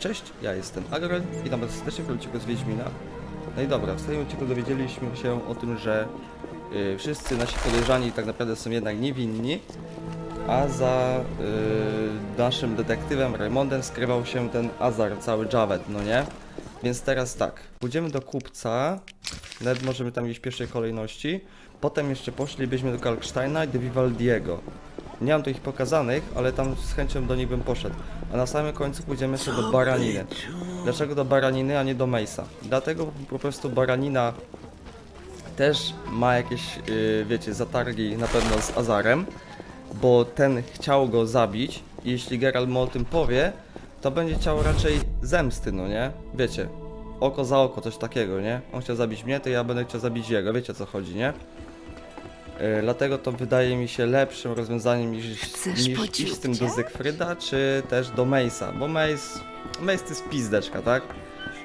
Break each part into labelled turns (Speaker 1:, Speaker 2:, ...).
Speaker 1: Cześć, cześć, ja jestem Agrel, witam was serdecznie w z Wiedźmina. No i dobra, w swoim odcinku dowiedzieliśmy się o tym, że y, wszyscy nasi podejrzani tak naprawdę są jednak niewinni, a za y, naszym detektywem Raymondem skrywał się ten Azar, cały Javed, no nie? Więc teraz tak, pójdziemy do kupca, nawet możemy tam iść w pierwszej kolejności, potem jeszcze poszlibyśmy do Kalksteina i do Vivaldiego. Nie mam tu ich pokazanych, ale tam z chęcią do nich bym poszedł. A na samym końcu pójdziemy sobie do Baraniny. Dlaczego do Baraniny, a nie do Mejsa? Dlatego po prostu Baranina też ma jakieś, yy, wiecie, zatargi na pewno z Azarem, bo ten chciał go zabić i jeśli Geralt mu o tym powie, to będzie chciał raczej zemsty, no nie? Wiecie, oko za oko, coś takiego, nie? On chciał zabić mnie, to ja będę chciał zabić jego, wiecie o co chodzi, nie? Yy, dlatego to wydaje mi się lepszym rozwiązaniem niż,
Speaker 2: Chcesz
Speaker 1: niż iść z tym do
Speaker 2: ciupcie?
Speaker 1: Zygfryda, czy też do Mace'a, bo Mace, Mace to jest pizdeczka, tak?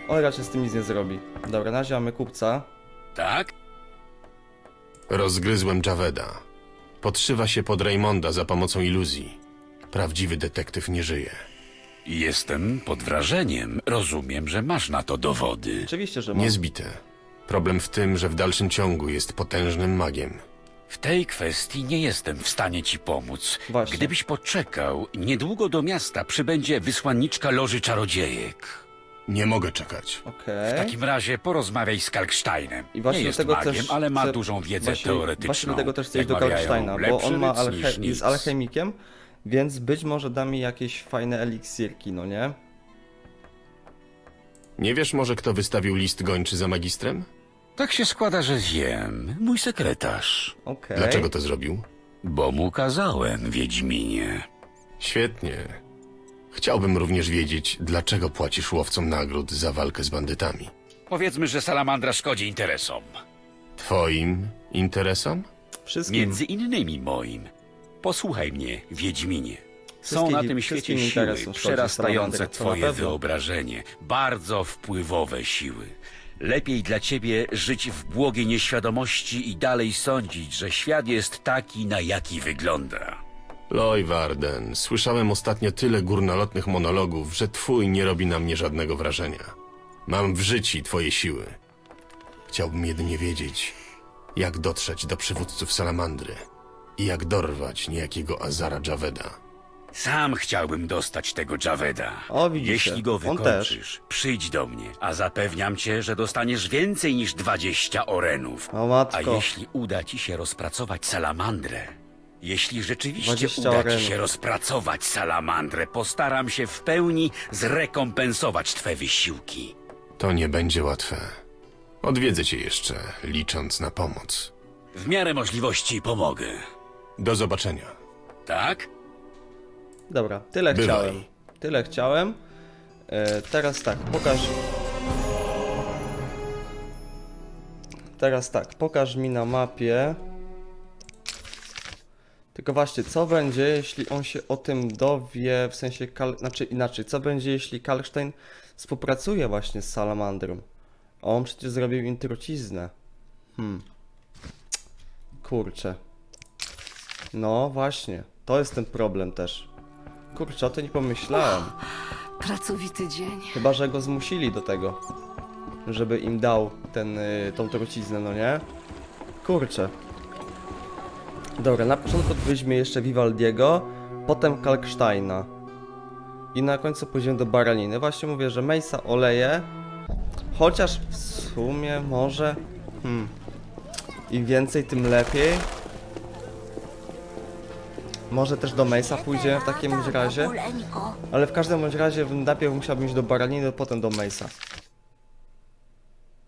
Speaker 1: On raczej z tym nic nie zrobi. Dobra, na razie mamy kupca.
Speaker 3: Tak?
Speaker 4: Rozgryzłem Javeda. Podszywa się pod Raymonda za pomocą iluzji. Prawdziwy detektyw nie żyje.
Speaker 3: Jestem pod wrażeniem. Rozumiem, że masz na to dowody.
Speaker 1: Oczywiście, że ma.
Speaker 4: Niezbite. Problem w tym, że w dalszym ciągu jest potężnym magiem.
Speaker 3: W tej kwestii nie jestem w stanie ci pomóc.
Speaker 1: Właśnie.
Speaker 3: Gdybyś poczekał, niedługo do miasta przybędzie wysłanniczka Loży Czarodziejek.
Speaker 4: Nie mogę czekać.
Speaker 1: Okej.
Speaker 3: W takim razie porozmawiaj z Kalksteinem.
Speaker 1: I właśnie
Speaker 3: nie jest
Speaker 1: dlatego
Speaker 3: magiem,
Speaker 1: też
Speaker 3: ale ma
Speaker 1: chcę-
Speaker 3: dużą wiedzę
Speaker 1: właśnie,
Speaker 3: teoretyczną.
Speaker 1: Właśnie dlatego też chcę iść do
Speaker 3: mawiają,
Speaker 1: Kalksteina, bo
Speaker 3: lepszy
Speaker 1: on ma
Speaker 3: ryc
Speaker 1: alche-
Speaker 3: niż nic.
Speaker 1: jest alchemikiem, więc być może da mi jakieś fajne eliksirki, no nie?
Speaker 4: Nie wiesz może, kto wystawił list gończy za magistrem?
Speaker 3: Tak się składa, że wiem. Mój sekretarz.
Speaker 1: Okej.
Speaker 4: Dlaczego to zrobił?
Speaker 3: Bo mu kazałem, Wiedźminie.
Speaker 4: Świetnie. Chciałbym również wiedzieć, dlaczego płacisz łowcom nagród za walkę z bandytami.
Speaker 3: Powiedzmy, że salamandra szkodzi interesom.
Speaker 4: Twoim interesom?
Speaker 1: Wszystkim.
Speaker 3: Między innymi moim. Posłuchaj mnie, Wiedźminie. Są
Speaker 1: Wszystkich-
Speaker 3: na tym
Speaker 1: wszystkim
Speaker 3: świecie siły
Speaker 1: interesom szkodzi
Speaker 3: przerastające
Speaker 1: salamandra, to na
Speaker 3: twoje
Speaker 1: pewno.
Speaker 3: wyobrażenie. Bardzo wpływowe siły. Lepiej dla ciebie żyć w błogiej nieświadomości i dalej sądzić, że świat jest taki, na jaki wygląda.
Speaker 4: Loj Warden, słyszałem ostatnio tyle górnolotnych monologów, że twój nie robi na mnie żadnego wrażenia. Mam w życiu twoje siły. Chciałbym jedynie wiedzieć, jak dotrzeć do przywódców Salamandry i jak dorwać niejakiego Azara Javeda.
Speaker 3: Sam chciałbym dostać tego Javeda.
Speaker 1: O, widzicie,
Speaker 3: Jeśli go
Speaker 1: on
Speaker 3: wykończysz, przyjdź do mnie, a zapewniam cię, że dostaniesz więcej niż 20 orenów.
Speaker 1: O matko.
Speaker 3: A jeśli uda ci się rozpracować salamandrę, jeśli rzeczywiście
Speaker 1: 20
Speaker 3: uda
Speaker 1: orenów.
Speaker 3: ci się rozpracować salamandrę, postaram się w pełni zrekompensować twe wysiłki.
Speaker 4: To nie będzie łatwe. Odwiedzę cię jeszcze, licząc na pomoc.
Speaker 3: W miarę możliwości pomogę.
Speaker 4: Do zobaczenia.
Speaker 3: Tak?
Speaker 1: Dobra, tyle
Speaker 4: Bywaj.
Speaker 1: chciałem. Tyle chciałem. E, teraz tak, pokaż. Teraz tak, pokaż mi na mapie. Tylko właśnie, co będzie, jeśli on się o tym dowie, w sensie, Kal... znaczy inaczej, co będzie, jeśli Kalkstein współpracuje właśnie z Salamandrą? A on przecież zrobił im truciznę. Hmm. Kurczę. No właśnie, to jest ten problem też. Kurczę, o to nie pomyślałem.
Speaker 2: Pracowity dzień.
Speaker 1: Chyba, że go zmusili do tego, żeby im dał ten, y, tą truciznę, no nie? Kurczę. Dobra, na początku weźmie jeszcze Vivaldiego, potem Kalksteina. I na końcu pójdziemy do Baraniny. Właśnie mówię, że Mejsa oleje, chociaż w sumie może... Hmm. Im więcej, tym lepiej. Może też do Mejsa pójdziemy w takim bądź razie. Ale w każdym bądź razie najpierw musiałbym iść do Baraniny, potem do Mejsa.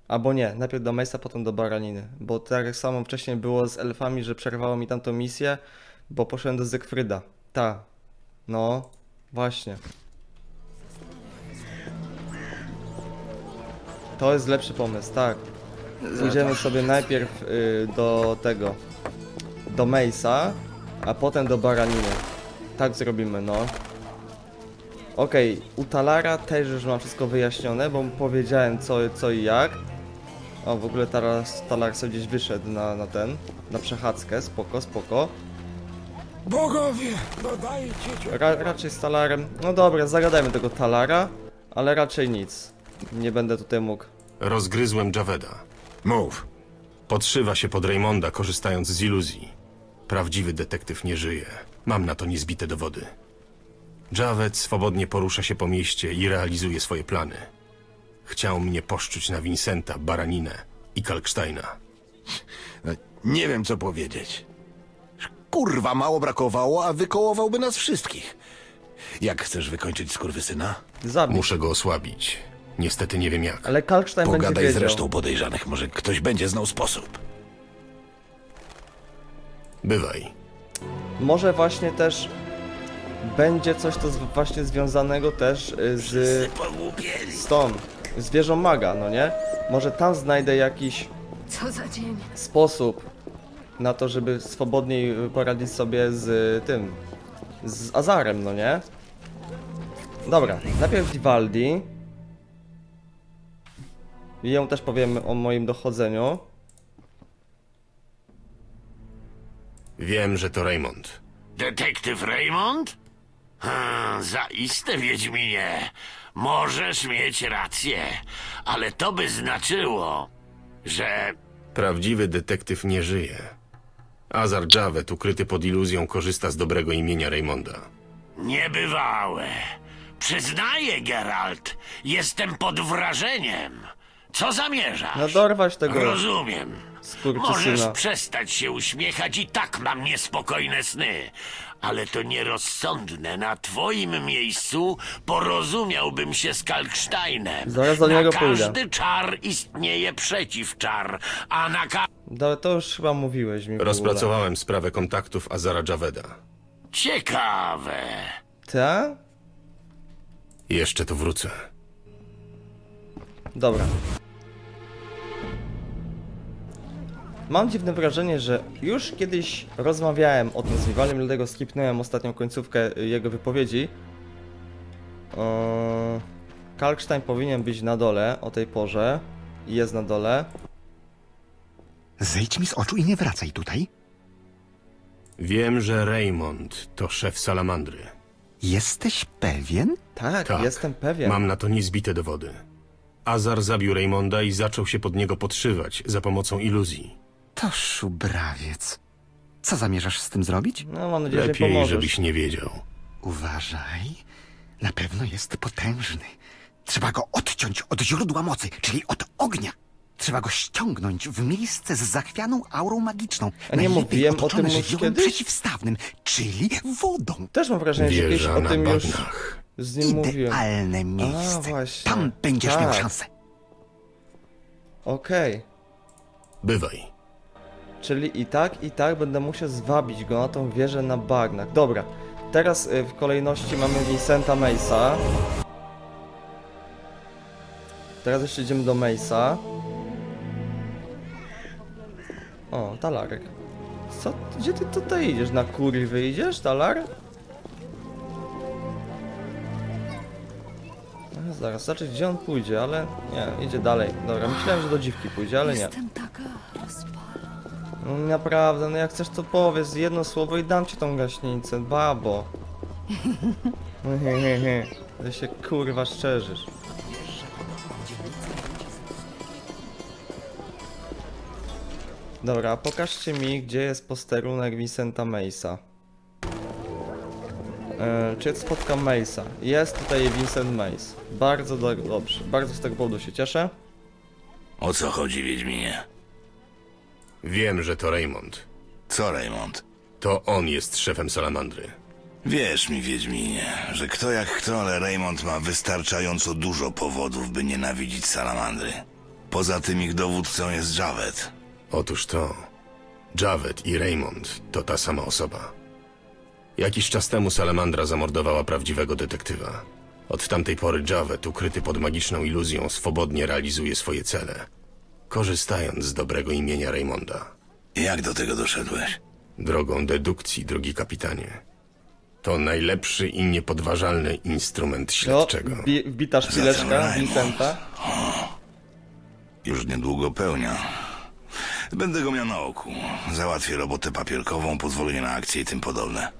Speaker 1: Albo nie, najpierw do Mejsa, potem do Baraniny. Bo tak samo wcześniej było z elfami, że przerwało mi tamtą misję, bo poszedłem do Zygfryda. Ta. No, właśnie. To jest lepszy pomysł, tak. Pójdziemy sobie najpierw y, do tego, do Mejsa, a potem do Baraniny. Tak zrobimy, no. Okej, u Talara też już mam wszystko wyjaśnione, bo mu powiedziałem co, co i jak. O, w ogóle teraz Talar sobie gdzieś wyszedł na, na ten, na przechadzkę, spoko, spoko.
Speaker 5: Bogowie, dodajcie cię.
Speaker 1: Ra, raczej z Talarem, no dobra, zagadajmy tego Talara. ale raczej nic. Nie będę tutaj mógł.
Speaker 4: Rozgryzłem Javeda.
Speaker 5: Mów.
Speaker 4: Podszywa się pod Raymonda, korzystając z iluzji. Prawdziwy detektyw nie żyje. Mam na to niezbite dowody. Javed swobodnie porusza się po mieście i realizuje swoje plany. Chciał mnie poszczuć na Vincenta, Baraninę i Kalksteina.
Speaker 5: No, Nie wiem, co powiedzieć. Kurwa, mało brakowało, a wykołowałby nas wszystkich. Jak chcesz wykończyć skurwysyna?
Speaker 1: Zabić.
Speaker 4: Muszę go osłabić. Niestety nie wiem jak.
Speaker 1: Ale Kalkstein będzie
Speaker 5: Pogadaj z
Speaker 1: wiedział.
Speaker 5: resztą podejrzanych, może ktoś będzie znał sposób.
Speaker 4: Bywaj.
Speaker 1: Może właśnie też będzie coś to z, właśnie związanego też y, z, z tą, z wieżą maga, no nie? Może tam znajdę jakiś
Speaker 2: Co za dzień?
Speaker 1: sposób na to, żeby swobodniej poradzić sobie z y, tym, z Azarem, no nie? Dobra, najpierw Vivaldi. I ją też powiem o moim dochodzeniu.
Speaker 4: Wiem, że to Raymond.
Speaker 6: Detektyw Raymond? Hmm, zaiste, Wiedźminie. Możesz mieć rację, ale to by znaczyło, że
Speaker 4: Prawdziwy detektyw nie żyje. Azar Javed, ukryty pod iluzją, korzysta z dobrego imienia Raymonda.
Speaker 6: niebywałe. Przyznaję, Geralt, jestem pod wrażeniem. Co zamierzasz?
Speaker 1: No dorwać tego
Speaker 6: Rozumiem.
Speaker 1: Skurczysyna.
Speaker 6: Możesz przestać się uśmiechać i tak mam niespokojne sny. Ale to nierozsądne. Na twoim miejscu porozumiałbym się z Kalksteinem.
Speaker 1: Zaraz do
Speaker 6: na
Speaker 1: niego pójdę.
Speaker 6: każdy czar istnieje przeciwczar, a na ka...
Speaker 1: No, to już chyba mówiłeś mi w ogóle.
Speaker 4: Rozpracowałem sprawę kontaktów Azara Javeda.
Speaker 6: Ciekawe.
Speaker 1: Ta?
Speaker 4: Jeszcze tu wrócę.
Speaker 1: Dobra. Mam dziwne wrażenie, że już kiedyś rozmawiałem o tym z Vivalem, dlatego skipnąłem ostatnią końcówkę y, jego wypowiedzi. Eee, Kalkstein powinien być na dole o tej porze. I jest na dole.
Speaker 7: Zejdź mi z oczu i nie wracaj tutaj.
Speaker 4: Wiem, że Raymond to szef salamandry.
Speaker 7: Jesteś pewien?
Speaker 1: Tak,
Speaker 4: Tak,
Speaker 1: jestem pewien.
Speaker 4: Mam na to niezbite dowody. Azar zabił Raymonda i zaczął się pod niego podszywać za pomocą iluzji.
Speaker 7: To szubrawiec. Co zamierzasz z tym zrobić?
Speaker 1: No, mam nadzieję, że
Speaker 4: Lepiej,
Speaker 1: pomożesz.
Speaker 4: żebyś nie wiedział.
Speaker 7: Uważaj. Na pewno jest potężny. Trzeba go odciąć od źródła mocy, czyli od ognia. Trzeba go ściągnąć w miejsce z zachwianą aurą magiczną.
Speaker 1: A nie
Speaker 7: Najlepiej
Speaker 1: mówiłem o tym już
Speaker 7: żywiołem
Speaker 1: kiedyś?
Speaker 7: przeciwstawnym, czyli wodą.
Speaker 1: Też mam wrażenie, że kiedyś
Speaker 4: Wieża
Speaker 1: o
Speaker 4: na
Speaker 1: tym już
Speaker 4: bagnach.
Speaker 1: z nim mówiłem.
Speaker 7: Idealne miejsce.
Speaker 1: właśnie.
Speaker 7: Tam będziesz
Speaker 1: Tak.
Speaker 7: miał szansę.
Speaker 1: Okej.
Speaker 4: Bywaj.
Speaker 1: Czyli i tak, i tak będę musiał zwabić go na tą wieżę na bagnach. Dobra, teraz y, w kolejności mamy Vincenta Mace'a. Teraz jeszcze idziemy do Mace'a. O, talarek. Co? Gdzie ty tutaj idziesz? Na kurwy idziesz, talar? No, Zaraz, zobaczyć gdzie on pójdzie, ale nie, idzie dalej. Dobra, myślałem, że do dziwki pójdzie, ale nie.
Speaker 2: Jestem.
Speaker 1: No naprawdę, no jak chcesz to powiedz jedno słowo i dam ci tą gaśnicę, babo. Ty się kurwa szczerzysz. Dobra, pokażcie mi, gdzie jest posterunek Vincenta Mace'a. E, czy spotkam Mace'a? Jest tutaj Vincent Mace. Bardzo do, dobrze, bardzo z tego powodu się cieszę.
Speaker 6: O co chodzi, Wiedźminie?
Speaker 4: Wiem, że to Raymond.
Speaker 5: Co, Raymond?
Speaker 4: To on jest szefem salamandry.
Speaker 8: Wierz mi, Wiedźminie, że kto jak kto, ale Raymond ma wystarczająco dużo powodów, by nienawidzić salamandry. Poza tym ich dowódcą jest Javed.
Speaker 4: Otóż to. Javed i Raymond to ta sama osoba. Jakiś czas temu salamandra zamordowała prawdziwego detektywa. Od tamtej pory Javed, ukryty pod magiczną iluzją, swobodnie realizuje swoje cele, korzystając z dobrego imienia Raymonda.
Speaker 8: Jak do tego doszedłeś?
Speaker 4: Drogą dedukcji, drogi kapitanie. To najlepszy i niepodważalny instrument
Speaker 1: No,
Speaker 4: śledczego.
Speaker 1: wbi- wbita szpileczka
Speaker 8: Raymond.
Speaker 1: Vincenta.
Speaker 8: Już niedługo pełnia. Będę go miał na oku. Załatwię robotę papierkową, pozwolenie na akcje i tym podobne.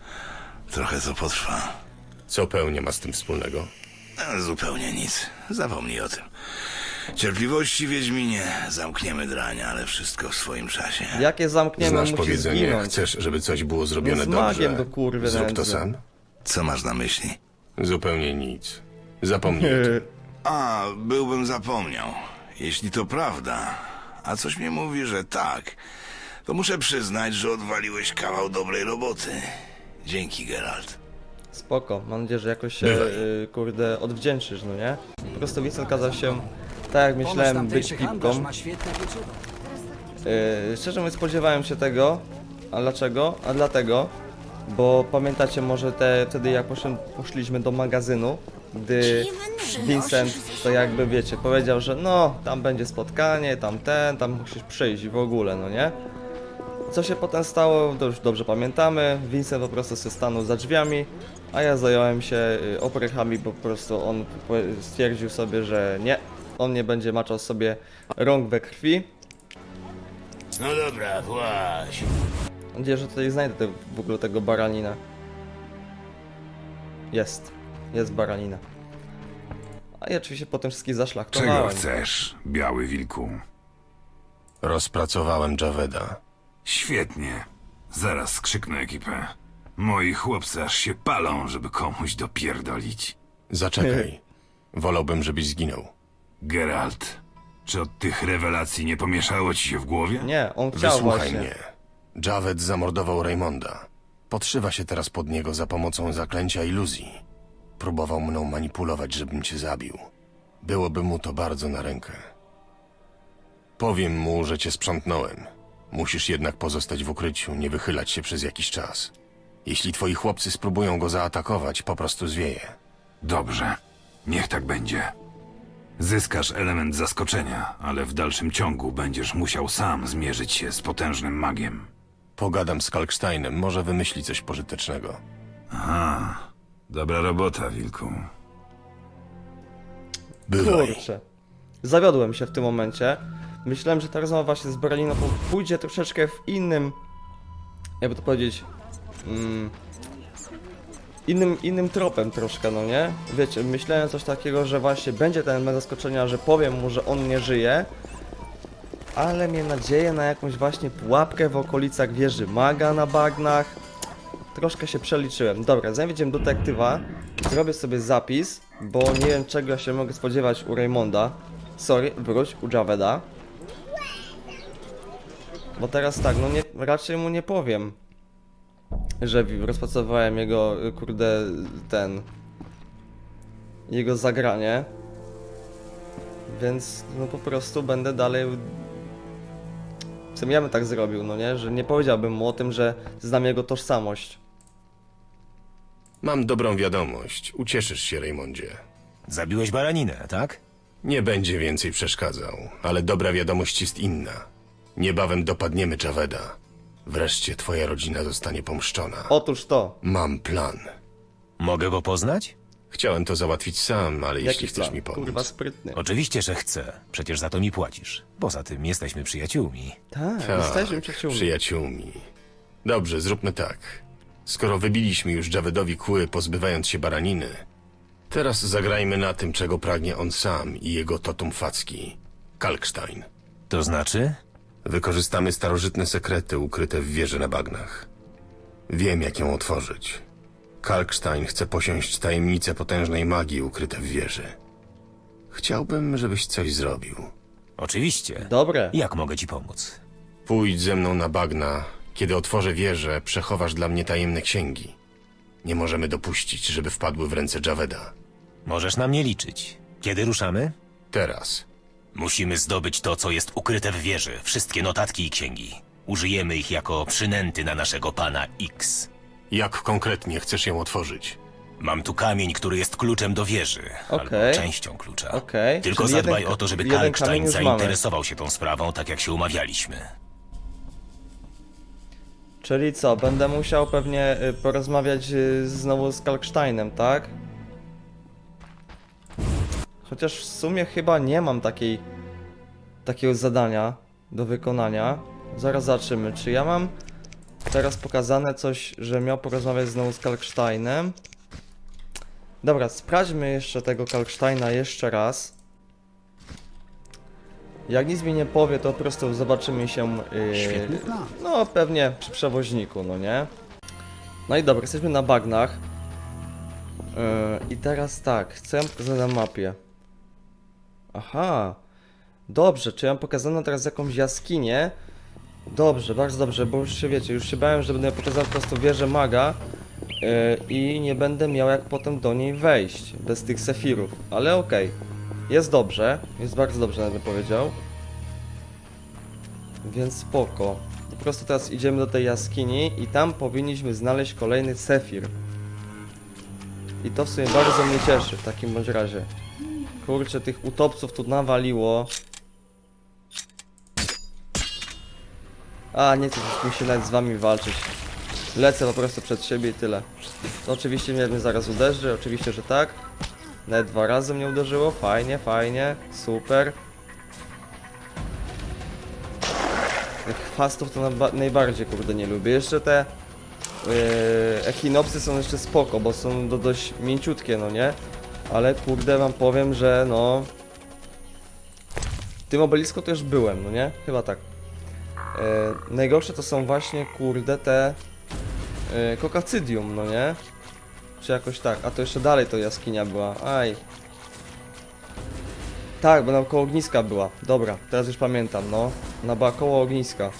Speaker 8: Trochę to potrwa.
Speaker 4: Co pełnia ma z tym wspólnego?
Speaker 8: E, Zupełnie nic. Zapomnij o tym. Cierpliwości, Wiedźminie. Zamkniemy drania, ale wszystko w swoim czasie.
Speaker 1: Jakie zamkniemy,
Speaker 4: Znasz
Speaker 1: musi
Speaker 4: powiedzenie,
Speaker 1: zginąć.
Speaker 4: chcesz, żeby coś było zrobione
Speaker 1: z magiem
Speaker 4: dobrze.
Speaker 1: do kurwy
Speaker 4: Zrób to
Speaker 1: nędzy.
Speaker 4: sam?
Speaker 8: Co masz na myśli?
Speaker 4: Zupełnie nic. Zapomnij o tym.
Speaker 8: A, byłbym zapomniał. Jeśli to prawda, a coś mi mówi, że tak, to muszę przyznać, że odwaliłeś kawał dobrej roboty. Dzięki, Geralt.
Speaker 1: Spoko, mam nadzieję, że jakoś się,
Speaker 4: Bywaj.
Speaker 1: y, kurde, odwdzięczysz, no nie? Po prostu Vincent kazał się, tak jak myślałem, być pipką.
Speaker 9: ma świetne pieczywo.
Speaker 1: Yy, szczerze mówiąc spodziewałem się tego. A dlaczego? A dlatego, bo pamiętacie może te, wtedy jak poszłem, poszliśmy do magazynu, gdy Vincent to jakby wiecie, powiedział, że no, tam będzie spotkanie, tam ten, tam musisz przyjść i w ogóle, no nie? Co się potem stało, to już dobrze pamiętamy. Vincent po prostu się stanął za drzwiami, a ja zająłem się y, oprechami, bo po prostu on po- stwierdził sobie, że nie, on nie będzie maczał sobie rąk we krwi.
Speaker 6: No dobra, właź.
Speaker 1: Mam nadzieję, że tutaj znajdę te, w ogóle tego baranina. Jest. Jest baranina. A ja oczywiście potem wszystkich
Speaker 10: Czego
Speaker 1: zaszlachtowałem.
Speaker 10: chcesz, biały wilku?
Speaker 4: Rozpracowałem Javeda.
Speaker 10: Świetnie. Zaraz skrzyknę ekipę. Moi chłopcy aż się palą, żeby komuś dopierdolić.
Speaker 4: Zaczekaj. Wolałbym, żebyś zginął.
Speaker 10: Geralt, czy od tych rewelacji nie pomieszało ci się w głowie?
Speaker 1: Nie, on chciał
Speaker 4: Wysłuchaj
Speaker 1: właśnie.
Speaker 4: mnie. Javed zamordował Raymonda. Podszywa się teraz pod niego za pomocą zaklęcia iluzji. Próbował mną manipulować, żebym cię zabił. Byłoby mu to bardzo na rękę. Powiem mu, że cię sprzątnąłem. Musisz jednak pozostać w ukryciu, nie wychylać się przez jakiś czas. Jeśli twoi chłopcy spróbują go zaatakować, po prostu zwieje.
Speaker 10: Dobrze. Niech tak będzie. Zyskasz element zaskoczenia, ale w dalszym ciągu będziesz musiał sam zmierzyć się z potężnym magiem.
Speaker 4: Pogadam z Kalksteinem, może wymyśli coś pożytecznego.
Speaker 10: Aha. Dobra robota, wilku.
Speaker 4: Bywaj.
Speaker 1: Kurczę. Zawiodłem się w tym momencie. Myślałem, że ta rozmowa właśnie z Berliną pójdzie troszeczkę w innym... Jakby to powiedzieć... Mm, innym, innym tropem troszkę, no nie? Wiecie, myślałem coś takiego, że właśnie będzie ten element zaskoczenia, że powiem mu, że on nie żyje. Ale miałem nadzieję na jakąś właśnie pułapkę w okolicach wieży maga na bagnach. Troszkę się przeliczyłem. Dobra, zanim będziemy detektywa, zrobię sobie zapis, bo nie wiem czego się mogę spodziewać u Raymonda. Sorry, wróć, u Javeda. Bo teraz tak, no nie, raczej mu nie powiem, że rozpracowałem jego, y, kurde, ten, jego zagranie. Więc, no po prostu będę dalej w sumie ja bym tak zrobił, no nie? Że nie powiedziałbym mu o tym, że znam jego tożsamość.
Speaker 4: Mam dobrą wiadomość. Ucieszysz się, Raymondzie.
Speaker 11: Zabiłeś baraninę, tak?
Speaker 4: Nie będzie więcej przeszkadzał, ale dobra wiadomość jest inna. Niebawem dopadniemy Javeda. Wreszcie twoja rodzina zostanie pomszczona.
Speaker 1: Otóż to.
Speaker 4: Mam plan.
Speaker 11: Mogę go poznać?
Speaker 4: Chciałem to załatwić sam, ale jeśli chcesz
Speaker 1: plan?
Speaker 4: mi pomóc.
Speaker 1: Kurwa sprytny.
Speaker 11: Oczywiście, że chcę. Przecież za to mi płacisz. Poza tym jesteśmy przyjaciółmi.
Speaker 1: Tak,
Speaker 4: Tak,
Speaker 1: jesteśmy przyjaciółmi.
Speaker 4: przyjaciółmi. Dobrze, zróbmy tak. Skoro wybiliśmy już Javedowi kły, pozbywając się baraniny, teraz zagrajmy na tym, czego pragnie on sam i jego totum facki. Kalkstein.
Speaker 11: To znaczy?
Speaker 4: Wykorzystamy starożytne sekrety ukryte w wieży na bagnach. Wiem, jak ją otworzyć. Kalkstein chce posiąść tajemnice potężnej magii ukryte w wieży. Chciałbym, żebyś coś zrobił.
Speaker 11: Oczywiście.
Speaker 1: Dobre.
Speaker 11: Jak mogę ci pomóc?
Speaker 4: Pójdź ze mną na bagna. Kiedy otworzę wieżę, przechowasz dla mnie tajemne księgi. Nie możemy dopuścić, żeby wpadły w ręce Javeda.
Speaker 11: Możesz na mnie liczyć. Kiedy ruszamy?
Speaker 4: Teraz.
Speaker 11: Musimy zdobyć to, co jest ukryte w wieży. Wszystkie notatki i księgi. Użyjemy ich jako przynęty na naszego pana X.
Speaker 4: Jak konkretnie chcesz ją otworzyć?
Speaker 11: Mam tu kamień, który jest kluczem do wieży.
Speaker 1: Okej.
Speaker 11: Albo częścią klucza.
Speaker 1: Okej,
Speaker 11: Tylko
Speaker 1: czyli
Speaker 11: zadbaj
Speaker 1: jeden-
Speaker 11: o to, żeby
Speaker 1: jeden kamień
Speaker 11: Kalkstein
Speaker 1: już mamy.
Speaker 11: zainteresował się tą sprawą, tak jak się umawialiśmy.
Speaker 1: Czyli co, będę musiał pewnie y, porozmawiać y, znowu z Kalksteinem, tak? Chociaż w sumie chyba nie mam takiej takiego zadania do wykonania. Zaraz zobaczymy, czy ja mam teraz pokazane coś, że miał porozmawiać znowu z Kalksteinem. Dobra, sprawdźmy jeszcze tego Kalksteina jeszcze raz. Jak nic mi nie powie, to po prostu zobaczymy się. Yy,
Speaker 7: Świetny plan.
Speaker 1: No, pewnie przy przewoźniku, no nie? No i dobra, jesteśmy na bagnach. Yy, I teraz tak, chcę pokazać na mapie. Aha. Dobrze, czy ja mam teraz jakąś jaskinię? Dobrze, bardzo dobrze, bo już się wiecie, już się bałem, że będę pokazał po prostu wieżę maga yy, i nie będę miał jak potem do niej wejść bez tych sefirów, ale okej. Jest dobrze, jest bardzo dobrze nawet bym powiedział. Więc spoko. Po prostu teraz idziemy do tej jaskini i tam powinniśmy znaleźć kolejny sefir. I to w sumie bardzo mnie cieszy w takim bądź razie. Kurczę, tych utopców tu nawaliło. A, nie chcę się nawet z wami walczyć. Lecę po prostu przed siebie i tyle. To oczywiście mnie, zaraz uderzy, oczywiście, że tak. Nawet dwa razy mnie uderzyło, fajnie, fajnie, super. Tych chwastów to najba- najbardziej kurde nie lubię. Jeszcze te yy, echinopsy są jeszcze spoko, bo są do, dość mięciutkie, no nie? Ale kurde wam powiem, że no... W tym obelisku to już byłem, no nie? Chyba tak. Yy, najgorsze to są właśnie kurde te... Yy, kokacydium, no nie? Czy jakoś tak. A to jeszcze dalej to jaskinia była. Aj. Tak, bo na koło ogniska była. Dobra, teraz już pamiętam, no. Ona była koło ogniska.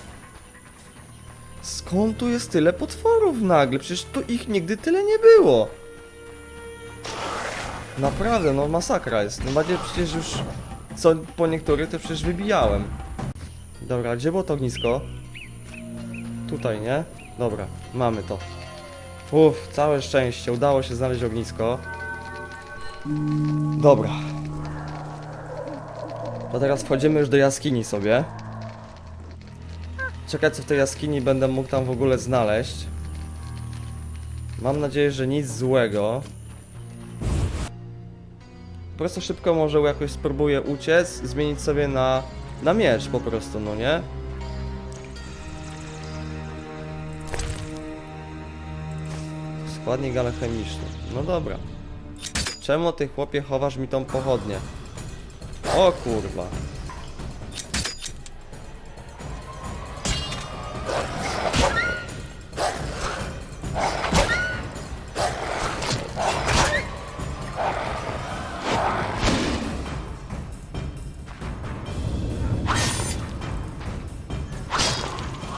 Speaker 1: Skąd tu jest tyle potworów nagle? Przecież tu ich nigdy tyle nie było. Naprawdę, no masakra jest. No bardziej przecież już co po niektórych to przecież wybijałem. Dobra, gdzie było to ognisko? Tutaj, nie? Dobra, mamy to. Uff, całe szczęście, udało się znaleźć ognisko. Dobra. To teraz wchodzimy już do jaskini sobie. Czekać co w tej jaskini będę mógł tam w ogóle znaleźć. Mam nadzieję, że nic złego. Po prostu szybko może jakoś spróbuję uciec, zmienić sobie na, na miecz po prostu, no nie? Składnik alchemiczny. No dobra. Czemu ty chłopie chowasz mi tą pochodnię? O kurwa.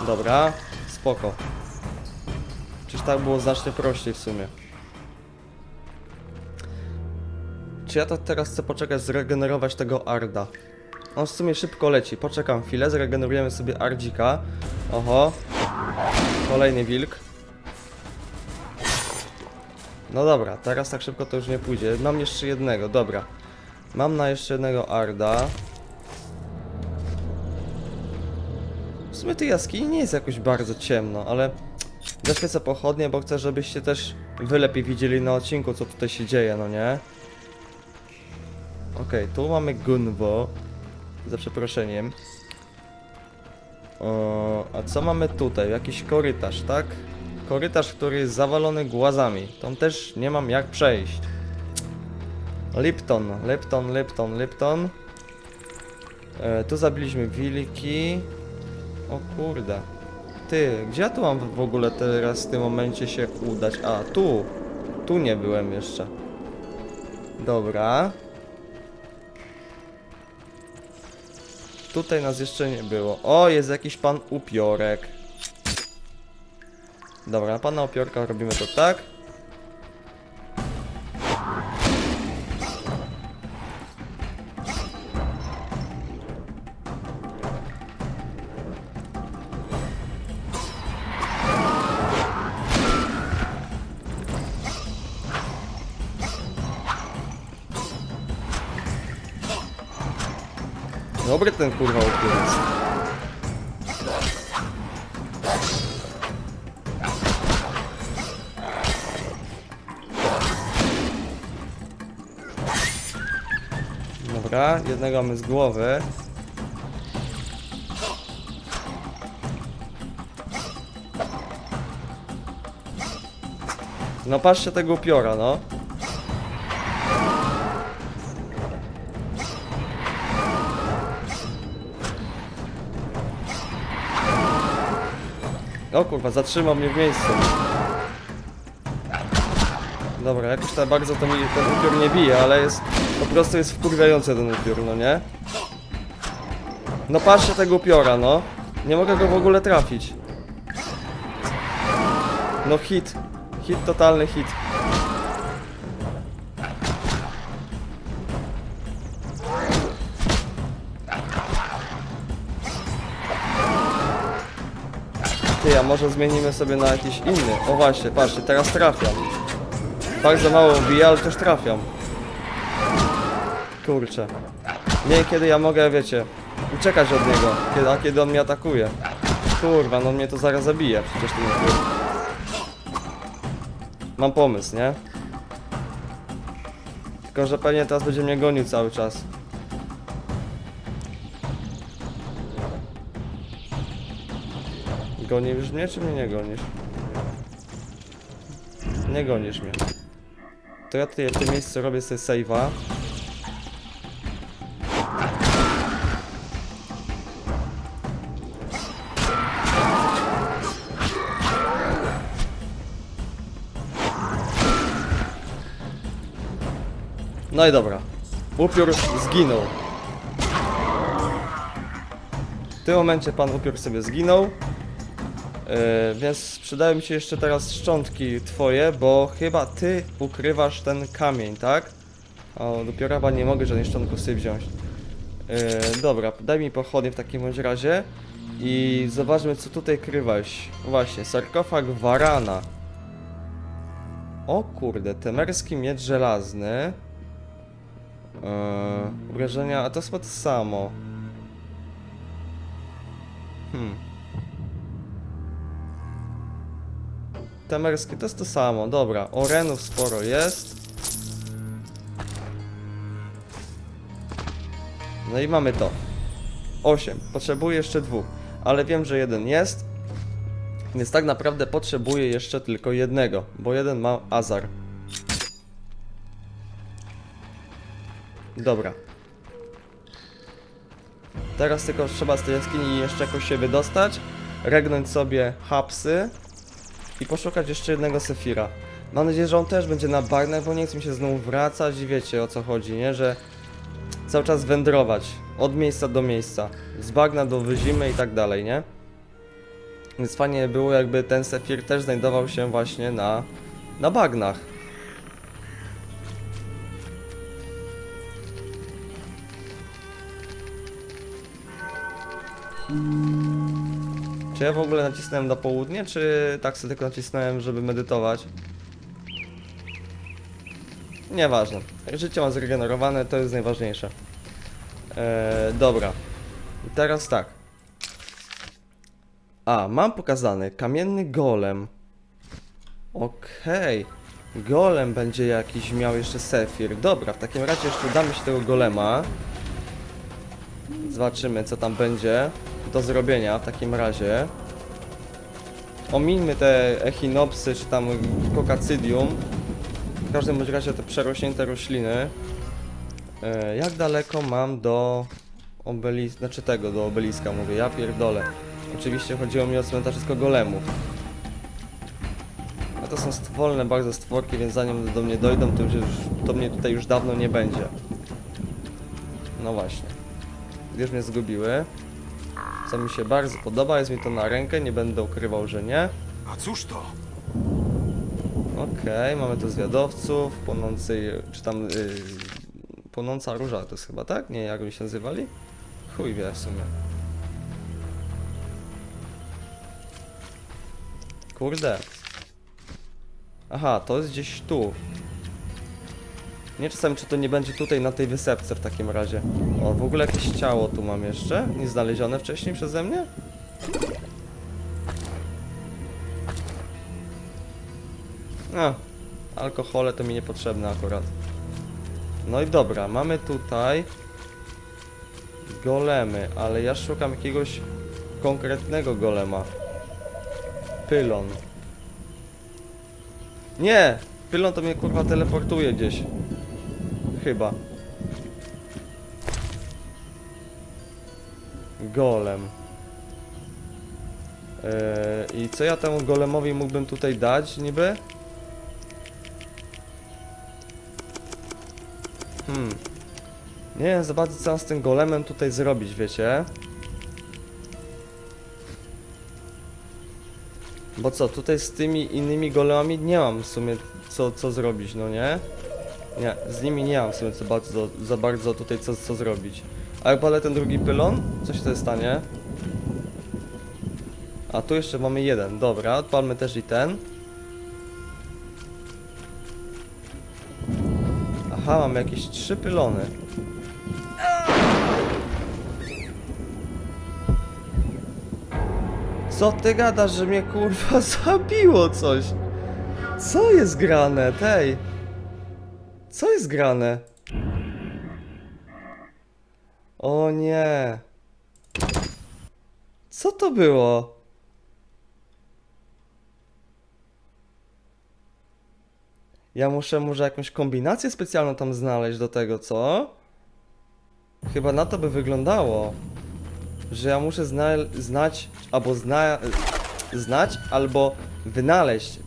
Speaker 1: Dobra, spoko. Czyż tak było znacznie prościej w sumie. Czy ja to teraz chcę poczekać, zregenerować tego Arda? On w sumie szybko leci. Poczekam chwilę, zregenerujemy sobie Ardzika. Oho. Kolejny wilk. No dobra, teraz tak szybko to już nie pójdzie. Mam jeszcze jednego, dobra. Mam na jeszcze jednego Arda. Sumie tej jaskini nie jest jakoś bardzo ciemno, ale zaświecę pochodnie, bo chcę, żebyście też wy lepiej widzieli na odcinku, co tutaj się dzieje, no nie? Okej, tu mamy Gunwo. Za przeproszeniem. O, a co mamy tutaj? Jakiś korytarz, tak? Korytarz, który jest zawalony głazami. Tam też nie mam jak przejść. Lipton, Lipton, Lipton, Lipton. E, tu zabiliśmy wilki. O kurde. Ty, gdzie ja tu mam w ogóle teraz w tym momencie się udać? A, tu. Tu nie byłem jeszcze. Dobra. Tutaj nas jeszcze nie było. O, jest jakiś pan upiorek. Dobra, na pana upiorka robimy to tak. Dobry ten kurwa. Dobra, jednego mamy z głowy. No patrzcie tego upiora, no. O kurwa, zatrzymał mnie w miejscu. Dobra, jakoś tak bardzo to mi ten upiór nie bije, ale jest... Po prostu jest wkurwiający ten upiór, no nie? No patrzcie tego upiora, no. Nie mogę go w ogóle trafić. No hit. Hit, totalny hit. A może zmienimy sobie na jakiś inny? O właśnie, patrzcie, teraz trafiam. Bardzo mało bije, ale też trafiam. Kurczę. Nie, kiedy ja mogę, wiecie, uciekać od niego, kiedy, a kiedy on mnie atakuje. Kurwa, no mnie to zaraz zabije, przecież ten upiór. Mam pomysł, nie? Tylko, że pewnie teraz będzie mnie gonił cały czas. Gonisz mnie, czy mnie nie gonisz? Nie gonisz mnie. To ja tutaj w tym miejscu robię sobie save'a. No i dobra. Upiór zginął. W tym momencie pan upiór sobie zginął. Yy, więc przydały mi się jeszcze teraz szczątki twoje, bo chyba ty ukrywasz ten kamień, tak? O, dopiero chyba nie mogę żadnych szczątków sobie wziąć. Yy, dobra, daj mi pochodnie w takim bądź razie i zobaczmy co tutaj krywałeś. Właśnie, sarkofag Warana. O kurde, temerski miecz żelazny. Yy, obrażenia, a to chyba to samo. Hmm. Temerskie to jest to samo, dobra. Orenów sporo jest. No i mamy to. 8. Potrzebuję jeszcze dwóch. Ale wiem, że jeden jest. Więc tak naprawdę potrzebuję jeszcze tylko jednego, bo jeden ma Azar. Dobra. Teraz tylko trzeba z tej jaskini jeszcze jakoś się wydostać, regnąć sobie hapsy i poszukać jeszcze jednego Sefira. Mam nadzieję, że on też będzie na bagnach, bo nie chce mi się znowu wracać i wiecie o co chodzi, nie? Że cały czas wędrować od miejsca do miejsca, z bagna do wyzimy i tak dalej, nie? Więc fajnie było jakby ten Sefir też znajdował się właśnie na, na bagnach. Czy ja w ogóle nacisnąłem na południe, czy tak sobie tylko nacisnąłem, żeby medytować? Nieważne. Życie mam zregenerowane, to jest najważniejsze. Eee, dobra. I teraz tak. A, mam pokazany kamienny golem. Okej. Golem będzie jakiś miał jeszcze sefir. Dobra, w takim razie jeszcze damy się tego golema. Zobaczymy, co tam będzie do zrobienia w takim razie. Omińmy te echinopsy, czy tam kokacydium. W każdym bądź razie te przerośnięte rośliny. E, jak daleko mam do obeliska, znaczy tego, do obeliska mówię, ja pierdolę. Oczywiście chodziło mi o cmentarzysko golemów. A to są wolne bardzo stworki, więc zanim do mnie dojdą, to już, to mnie tutaj już dawno nie będzie. No właśnie. Już mnie zgubiły. Co mi się bardzo podoba, jest mi to na rękę, nie będę ukrywał, że nie.
Speaker 10: A cóż to?
Speaker 1: Okej, mamy tu zwiadowców, płonący, czy tam yy, płonąca róża to jest chyba, tak? Nie, jak oni się nazywali? Chuj wie w sumie. Kurde. Aha, to jest gdzieś tu. Nie czasami, czy to nie będzie tutaj na tej wysepce w takim razie. O, w ogóle jakieś ciało tu mam jeszcze, nie znalezione wcześniej przeze mnie? No, alkohole to mi niepotrzebne akurat. No i dobra, mamy tutaj golemy, ale ja szukam jakiegoś konkretnego golema. Pylon. Nie! Pylon to mnie kurwa teleportuje gdzieś. Chyba. Golem. Yy, I co ja temu golemowi mógłbym tutaj dać niby? Hmm. Nie wiem za bardzo co mam z tym golemem tutaj zrobić, wiecie? Bo co, tutaj z tymi innymi golemami nie mam w sumie co, co zrobić, no nie? Nie, z nimi nie mam w sumie za bardzo, za bardzo tutaj co, co zrobić. A palę ten drugi pylon? Co się wtedy stanie? A tu jeszcze mamy jeden, dobra, odpalmy też i ten. Aha, mamy jakieś trzy pylony. Co ty gadasz, że mnie kurwa zabiło coś? Co jest grane, tej? Co jest grane? O nie. Co to było? Ja muszę może jakąś kombinację specjalną tam znaleźć do tego, co? Chyba na to by wyglądało. Że ja muszę zna znać, albo zna znać, albo wynaleźć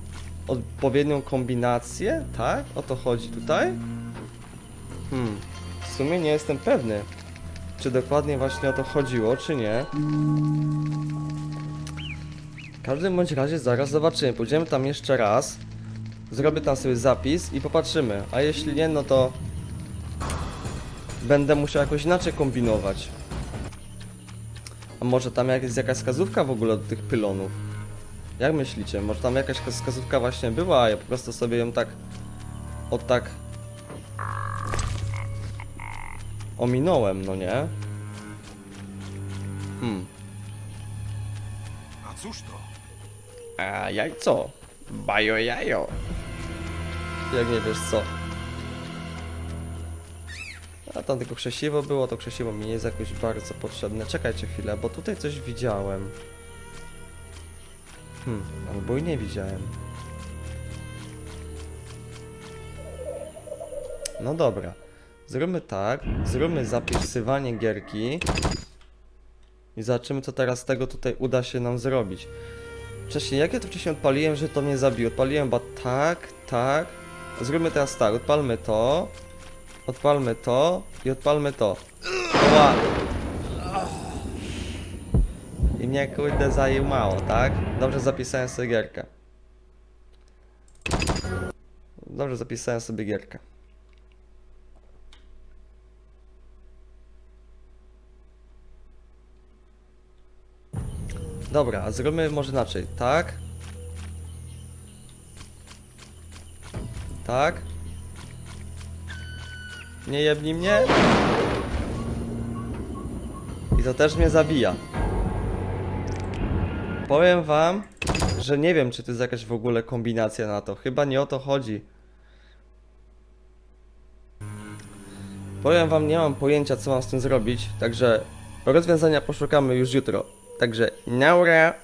Speaker 1: odpowiednią kombinację, tak? O to chodzi tutaj? Hmm, w sumie nie jestem pewny, czy dokładnie właśnie o to chodziło, czy nie. W każdym bądź razie zaraz zobaczymy. Pójdziemy tam jeszcze raz. Zrobię tam sobie zapis i popatrzymy. A jeśli nie, no to będę musiał jakoś inaczej kombinować. A może tam jest jakaś wskazówka w ogóle do tych pylonów? Jak myślicie? Może tam jakaś wskazówka właśnie była, a ja po prostu sobie ją tak... O tak... Ominąłem, no nie? Hmm.
Speaker 10: A cóż to?
Speaker 1: A jajco? Bajo jajo. Jak nie wiesz co. A tam tylko krzesiwo było, to krzesiwo mi nie jest jakoś bardzo potrzebne. Czekajcie chwilę, bo tutaj coś widziałem. Hmm, albo i nie widziałem. No dobra. Zróbmy tak. Zróbmy zapisywanie gierki. I zobaczymy co teraz z tego tutaj uda się nam zrobić. Wcześniej, jak ja to wcześniej odpaliłem, że to mnie zabiło? Odpaliłem chyba tak, tak. Zróbmy teraz tak, odpalmy to. Odpalmy to i odpalmy to. Ła. I mnie kurde zajmowało, tak? Dobrze zapisałem sobie gierkę. Dobrze zapisałem sobie gierkę. Dobra, a zróbmy może inaczej. Tak. Tak. Nie jebnij mnie. I to też mnie zabija. Powiem wam, że nie wiem, czy to jest jakaś w ogóle kombinacja na to. Chyba nie o to chodzi. Powiem wam, nie mam pojęcia, co mam z tym zrobić, także rozwiązania poszukamy już jutro. Także naura.